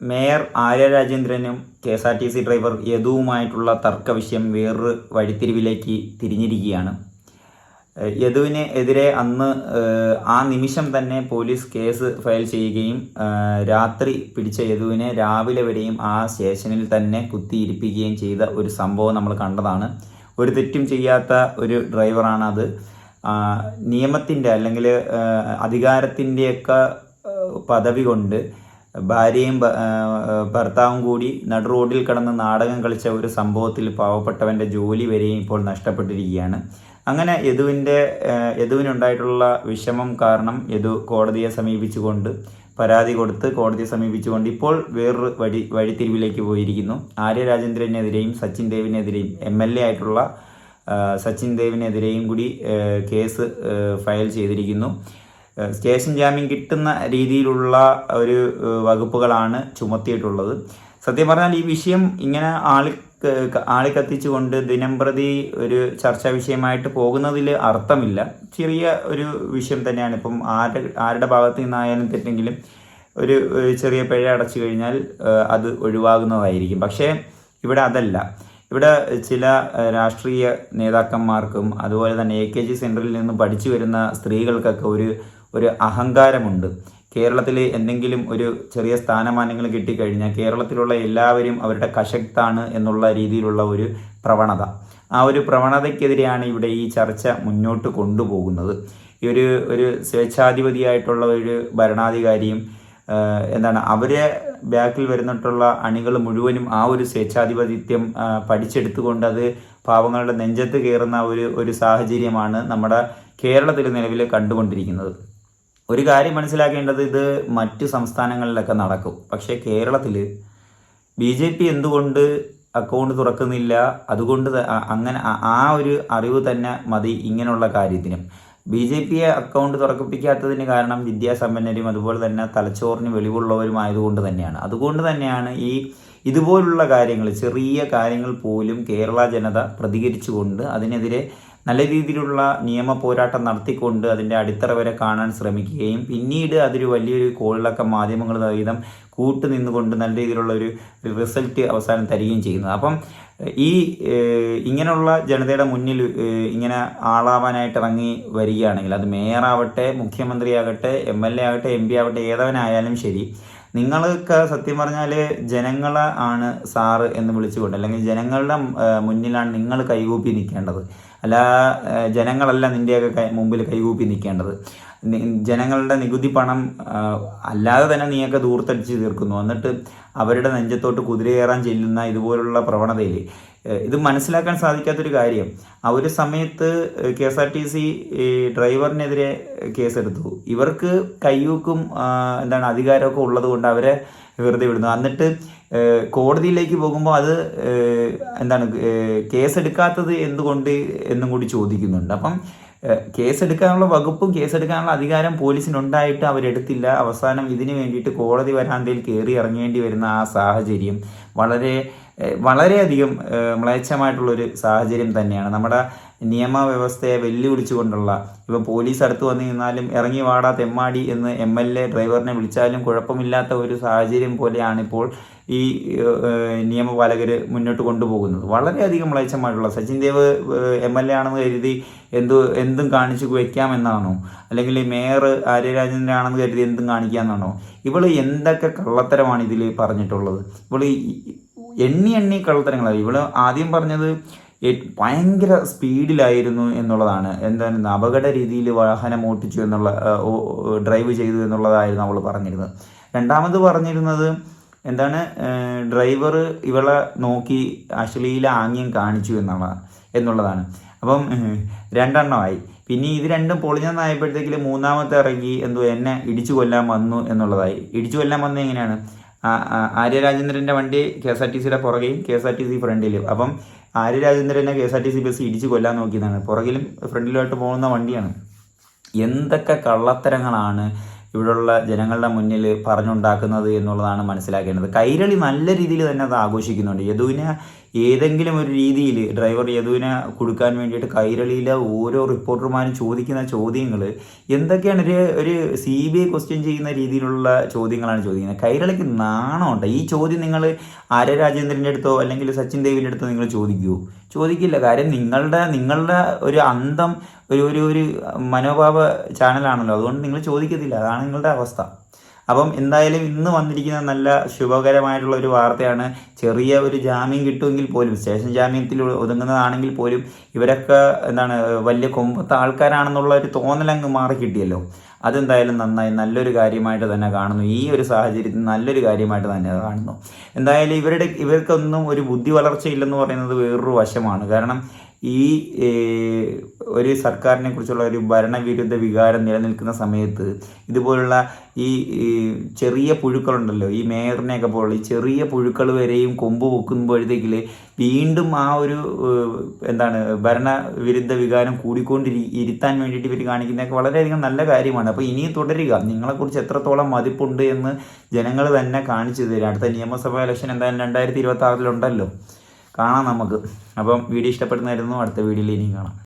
Mayor Arya രാജേന്ദ്രനും K S R T C driver യദുവുമായിട്ടുള്ള തർക്ക വിഷയം വേറൊരു വഴിത്തിരിവിലേക്ക് തിരിഞ്ഞിരിക്കുകയാണ്. യദുവിന് എതിരെ അന്ന് ആ നിമിഷം തന്നെ പോലീസ് കേസ് ഫയൽ ചെയ്യുകയും രാത്രി പിടിച്ച യദുവിനെ രാവിലെ വരെയും ആ സ്റ്റേഷനിൽ തന്നെ കുത്തിയിരിപ്പിക്കുകയും ചെയ്ത ഒരു സംഭവം നമ്മൾ കണ്ടതാണ്. ഒരു തെറ്റും ചെയ്യാത്ത ഒരു ഡ്രൈവറാണ് അത് നിയമത്തിന്റെ അല്ലെങ്കിൽ അധികാരത്തിന്റെയൊക്കെ പദവി കൊണ്ട് ഭാര്യയും ഭർത്താവും കൂടി നടു റോഡിൽ കിടന്ന് നാടകം കളിച്ച ഒരു സംഭവത്തിൽ പാവപ്പെട്ടവന്റെ ജോലി വരെയും ഇപ്പോൾ നഷ്ടപ്പെട്ടിരിക്കുകയാണ്. അങ്ങനെ യദുവിന്റെ യദുവിനുണ്ടായിട്ടുള്ള വിഷമം കാരണം യദു കോടതിയെ സമീപിച്ചുകൊണ്ട് പരാതി കൊടുത്ത് കോടതിയെ സമീപിച്ചുകൊണ്ട് ഇപ്പോൾ വേറൊരു വഴി വഴിത്തിരിവിലേക്ക് പോയിരിക്കുന്നു. ആര്യ രാജേന്ദ്രനെതിരെയും സച്ചിൻ ദേവിനെതിരെയും എം എൽ എ ആയിട്ടുള്ള സച്ചിൻ ദേവിനെതിരെയും കൂടി കേസ് ഫയൽ ചെയ്തിരിക്കുന്നു. സ്റ്റേഷൻ ജാമ്യം കിട്ടുന്ന രീതിയിലുള്ള ഒരു വകുപ്പുകളാണ് ചുമത്തിയിട്ടുള്ളത്. സത്യം പറഞ്ഞാൽ ഈ വിഷയം ഇങ്ങനെ ആളി ആളി കത്തിച്ചുകൊണ്ട് ദിനം പ്രതി ഒരു ചർച്ചാ വിഷയമായിട്ട് പോകുന്നതിൽ അർത്ഥമില്ല. ചെറിയ ഒരു വിഷയം തന്നെയാണ്. ഇപ്പം ആരുടെ ആരുടെ ഭാഗത്ത് നിന്നായാലും തെറ്റെങ്കിലും ഒരു ചെറിയ പിഴ അടച്ചു കഴിഞ്ഞാൽ അത് ഒഴിവാകുന്നതായിരിക്കും. പക്ഷേ ഇവിടെ അതല്ല. ഇവിടെ ചില രാഷ്ട്രീയ നേതാക്കന്മാർക്കും അതുപോലെ തന്നെ എ കെ ജി സെന്ററിൽ നിന്ന് പഠിച്ചു വരുന്ന സ്ത്രീകൾക്കൊക്കെ ഒരു ഒരു അഹങ്കാരമുണ്ട്. കേരളത്തിൽ എന്തെങ്കിലും ഒരു ചെറിയ സ്ഥാനമാനങ്ങൾ കിട്ടിക്കഴിഞ്ഞാൽ കേരളത്തിലുള്ള എല്ലാവരും അവരുടെ കശക്താണ് എന്നുള്ള രീതിയിലുള്ള ഒരു പ്രവണത. ആ ഒരു പ്രവണതയ്ക്കെതിരെയാണ് ഇവിടെ ഈ ചർച്ച മുന്നോട്ട് കൊണ്ടുപോകുന്നത്. ഈ ഒരു ഒരു സ്വേച്ഛാധിപതിയായിട്ടുള്ള ഒരു ഭരണാധികാരിയും എന്താണ് അവരെ ബാക്കിൽ വരുന്നിട്ടുള്ള അണികൾ മുഴുവനും ആ ഒരു സ്വേച്ഛാധിപതിത്യം പഠിച്ചെടുത്തുകൊണ്ട് അത് പാവങ്ങളുടെ നെഞ്ചത്ത് കയറുന്ന ഒരു ഒരു സാഹചര്യമാണ് നമ്മുടെ കേരളത്തിൽ നിലവിൽ കണ്ടുകൊണ്ടിരിക്കുന്നത്. ഒരു കാര്യം മനസ്സിലാക്കേണ്ടത് ഇത് മറ്റ് സംസ്ഥാനങ്ങളിലൊക്കെ നടക്കും. പക്ഷേ കേരളത്തിൽ ബി ജെ പി എന്തുകൊണ്ട് അക്കൗണ്ട് തുറക്കുന്നില്ല? അതുകൊണ്ട് അങ്ങനെ ആ- ഒരു അറിവ് തന്നെ മതി ഇങ്ങനെയുള്ള കാര്യത്തിനും. ബി ജെ പിയെ അക്കൗണ്ട് തുറക്കിപ്പിക്കാത്തതിന് കാരണം വിദ്യാസമ്പന്നരും അതുപോലെ തന്നെ തലച്ചോറിന് വെളിവുള്ളവരും ആയതുകൊണ്ട് തന്നെയാണ്. അതുകൊണ്ട് തന്നെയാണ് ഈ ഇതുപോലുള്ള കാര്യങ്ങൾ ചെറിയ കാര്യങ്ങൾ പോലും കേരള ജനത പ്രതികരിച്ചുകൊണ്ട് അതിനെതിരെ നല്ല രീതിയിലുള്ള നിയമ പോരാട്ടം നടത്തിക്കൊണ്ട് അതിന്റെ അടിത്തറ വരെ കാണാൻ ശ്രമിക്കുകയും പിന്നീട് അതൊരു വലിയൊരു കോളിലൊക്കെ മാധ്യമങ്ങൾ സഹിതം കൂട്ടുനിന്നുകൊണ്ട് നല്ല രീതിയിലുള്ള ഒരു റിസൾട്ട് അവസാനം തരികയും ചെയ്യുന്നത് അപ്പം ഈ ഇങ്ങനെയുള്ള ജനതയുടെ മുന്നിൽ ഇങ്ങനെ ആളാവാനായിട്ട് ഇറങ്ങി വരികയാണെങ്കിൽ അത് മേയറാവട്ടെ മുഖ്യമന്ത്രിയാകട്ടെ എം എൽ എ ആകട്ടെ എം പി ആവട്ടെ ഏതവനായാലും ശരി നിങ്ങൾക്ക് സത്യം പറഞ്ഞാൽ ജനങ്ങളെ ആണ് സാറ് എന്ന് വിളിച്ചുകൊണ്ട് അല്ലെങ്കിൽ ജനങ്ങളുടെ മുന്നിലാണ് നിങ്ങൾ കൈകൂപ്പി നിൽക്കേണ്ടത്. അല്ല ജനങ്ങളല്ല നിന്റെയൊക്കെ മുമ്പിൽ കൈകൂപ്പി നിൽക്കേണ്ടത്. ജനങ്ങളുടെ നികുതി പണം അല്ലാതെ തന്നെ നീയൊക്കെ ദൂർത്തടിച്ച് തീർക്കുന്നു. എന്നിട്ട് അവരുടെ നെഞ്ചത്തോട്ട് കുതിരയേറാൻ ചെല്ലുന്ന ഇതുപോലുള്ള പ്രവണതയിൽ ഇത് മനസ്സിലാക്കാൻ സാധിക്കാത്തൊരു കാര്യം. ആ ഒരു സമയത്ത് K S R T C ഡ്രൈവറിനെതിരെ കേസെടുത്തു. ഇവർക്ക് കയ്യൂക്കും എന്താണ് അധികാരമൊക്കെ ഉള്ളത് കൊണ്ട് അവരെ വെറുതെ വിടുന്നു. എന്നിട്ട് കോടതിയിലേക്ക് പോകുമ്പോൾ അത് എന്താണ് കേസെടുക്കാത്തത് എന്തുകൊണ്ട് എന്നും കൂടി ചോദിക്കുന്നുണ്ട്. അപ്പം കേസെടുക്കാനുള്ള വകുപ്പും കേസെടുക്കാനുള്ള അധികാരം പോലീസിനുണ്ടായിട്ട് അവരെടുത്തില്ല. അവസാനം ഇതിനു വേണ്ടിയിട്ട് കോടതി വരാന്തയിൽ കയറി ഇറങ്ങേണ്ടി വരുന്ന ആ സാഹചര്യം വളരെ വളരെയധികം മ്ലേച്ഛമായിട്ടുള്ളൊരു സാഹചര്യം തന്നെയാണ്. നമ്മുടെ നിയമവ്യവസ്ഥയെ വെല്ലുവിളിച്ചുകൊണ്ടുള്ള ഇപ്പോൾ പോലീസ് അടുത്ത് വന്നു നിന്നാലും ഇറങ്ങി വാടാ തെമ്മാടി എന്ന് എം എൽ എ ഡ്രൈവറിനെ വിളിച്ചാലും കുഴപ്പമില്ലാത്ത ഒരു സാഹചര്യം പോലെയാണിപ്പോൾ ഈ നിയമപാലകർ മുന്നോട്ട് കൊണ്ടുപോകുന്നത്. വളരെയധികം മ്ലേച്ഛമായിട്ടുള്ള Sachin Dev M L A ആണെന്ന് കരുതി എന്തു എന്തും കാണിച്ചു വയ്ക്കാമെന്നാണോ അല്ലെങ്കിൽ മേയർ ആര്യരാജേന്ദ്രനാണെന്ന് കരുതി എന്തും കാണിക്കാമെന്നാണോ ഇവൾ എന്തൊക്കെ കള്ളത്തരമാണ് ഇതിൽ പറഞ്ഞിട്ടുള്ളത്? ഇവൾ എണ്ണി എണ്ണി കള്ളത്തരങ്ങളാണ്. ഇവൾ ആദ്യം പറഞ്ഞത് ഭയങ്കര സ്പീഡിലായിരുന്നു എന്നുള്ളതാണ്. എന്താണ് അപകട രീതിയിൽ വാഹനം ഓട്ടിച്ചു എന്നുള്ള ഡ്രൈവ് ചെയ്തു എന്നുള്ളതായിരുന്നു അവൾ പറഞ്ഞിരുന്നത്. രണ്ടാമത് പറഞ്ഞിരുന്നത് എന്താണ് ഡ്രൈവർ ഇവളെ നോക്കി അശ്ലീല ആംഗ്യം കാണിച്ചു എന്നുള്ള എന്നുള്ളതാണ്. അപ്പം രണ്ടെണ്ണമായി പിന്നെ ഇത് രണ്ടും പൊളിഞ്ഞെന്നായപ്പോഴത്തേക്കിൽ മൂന്നാമത്തെ ഇറങ്ങി എന്തോ എന്നെ ഇടിച്ചു കൊല്ലാൻ വന്നു എന്നുള്ളതായി. ഇടിച്ചു കൊല്ലാൻ വന്നത് എങ്ങനെയാണ്? ആ- ആ- ആര്യ രാജേന്ദ്രന്റെ വണ്ടി കെ എസ് ആർ ടി സിയുടെ പുറകെയും K S R T C ഫ്രണ്ടിലും. അപ്പം Arya രാജേന്ദ്രനെ K S R T C bus ഇടിച്ച് കൊല്ലാൻ നോക്കിയതാണ്. പുറകിലും ഫ്രണ്ടിലുമായിട്ട് പോകുന്ന വണ്ടിയാണ്. എന്തൊക്കെ കള്ളത്തരങ്ങളാണ് ഇവിടെയുള്ള ജനങ്ങളുടെ മുന്നിൽ പറഞ്ഞുണ്ടാക്കുന്നത് എന്നുള്ളതാണ് മനസ്സിലാക്കേണ്ടത്. കൈരളി നല്ല രീതിയിൽ തന്നെ അത് ആഘോഷിക്കുന്നുണ്ട്. യദുവിനെ ഏതെങ്കിലും ഒരു രീതിയിൽ ഡ്രൈവർ യദുവിനെ കൊടുക്കാൻ വേണ്ടിയിട്ട് കൈരളിയിലെ ഓരോ റിപ്പോർട്ടർമാരും ചോദിക്കുന്ന ചോദ്യങ്ങൾ എന്തൊക്കെയാണ് ഒരു ഒരു സി ബി ഐ ക്വസ്റ്റ്യൻ ചെയ്യുന്ന രീതിയിലുള്ള ചോദ്യങ്ങളാണ് ചോദിക്കുന്നത്. കൈരളിക്ക് നാണമുണ്ട്? ഈ ചോദ്യം നിങ്ങൾ ആര്യ രാജേന്ദ്രന്റെ അടുത്തോ അല്ലെങ്കിൽ സച്ചിൻ ദേവിന്റെ അടുത്തോ നിങ്ങൾ ചോദിക്കുമോ ചോദിക്കില്ല. കാര്യം നിങ്ങളുടെ നിങ്ങളുടെ ഒരു അന്തം ഒരു ഒരു ഒരു മനോഭാവ ചാനലാണല്ലോ അതുകൊണ്ട് നിങ്ങൾ ചോദിക്കത്തില്ല. അതാണ് നിങ്ങളുടെ അവസ്ഥ. അപ്പം എന്തായാലും ഇന്ന് വന്നിരിക്കുന്ന നല്ല ശുഭകരമായിട്ടുള്ള ഒരു വാർത്തയാണ്. ചെറിയ ഒരു ജാമ്യം കിട്ടുമെങ്കിൽ പോലും സ്റ്റേഷൻ ജാമ്യത്തിൽ ഒതുങ്ങുന്നതാണെങ്കിൽ പോലും ഇവരൊക്കെ എന്താണ് വലിയ കൊമ്പത്ത ആൾക്കാരാണെന്നുള്ള ഒരു തോന്നലങ്ങ് മാറി കിട്ടിയല്ലോ. അതെന്തായാലും നന്നായി നല്ലൊരു കാര്യമായിട്ട് തന്നെ കാണുന്നു. ഈ ഒരു സാഹചര്യത്തിൽ നല്ലൊരു കാര്യമായിട്ട് തന്നെ കാണുന്നു. എന്തായാലും ഇവരുടെ ഇവർക്കൊന്നും ഒരു ബുദ്ധി വളർച്ചയില്ലെന്ന് പറയുന്നത് വേറൊരു വശമാണ്. കാരണം ഈ ഒരു സർക്കാരിനെ കുറിച്ചുള്ള ഒരു ഭരണവിരുദ്ധ വികാരം നിലനിൽക്കുന്ന സമയത്ത് ഇതുപോലുള്ള ഈ ചെറിയ പുഴുക്കളുണ്ടല്ലോ ഈ മേയറിനെയൊക്കെ പോലുള്ള ഈ ചെറിയ പുഴുക്കൾ വരെയും കൊമ്പ് പൊക്കുമ്പോഴത്തേക്കിൽ വീണ്ടും ആ ഒരു എന്താണ് ഭരണവിരുദ്ധ വികാരം കൂടിക്കൊണ്ടിരി ഇരുത്താൻ വേണ്ടിയിട്ട് ഇവർ കാണിക്കുന്നതൊക്കെ വളരെയധികം നല്ല കാര്യമാണ്. അപ്പോൾ ഇനിയും തുടരുക. നിങ്ങളെക്കുറിച്ച് എത്രത്തോളം മതിപ്പുണ്ട് എന്ന് ജനങ്ങൾ തന്നെ കാണിച്ചു തരും. അടുത്ത നിയമസഭാ ഇലക്ഷൻ എന്തായാലും രണ്ടായിരത്തി ഇരുപത്തി ആറിലുണ്ടല്ലോ കാണാം നമുക്ക്. അപ്പം വീഡിയോ ഇഷ്ടപ്പെടുന്നതായിരുന്നു അടുത്ത വീഡിയോയിൽ ഇനിയും കാണാം.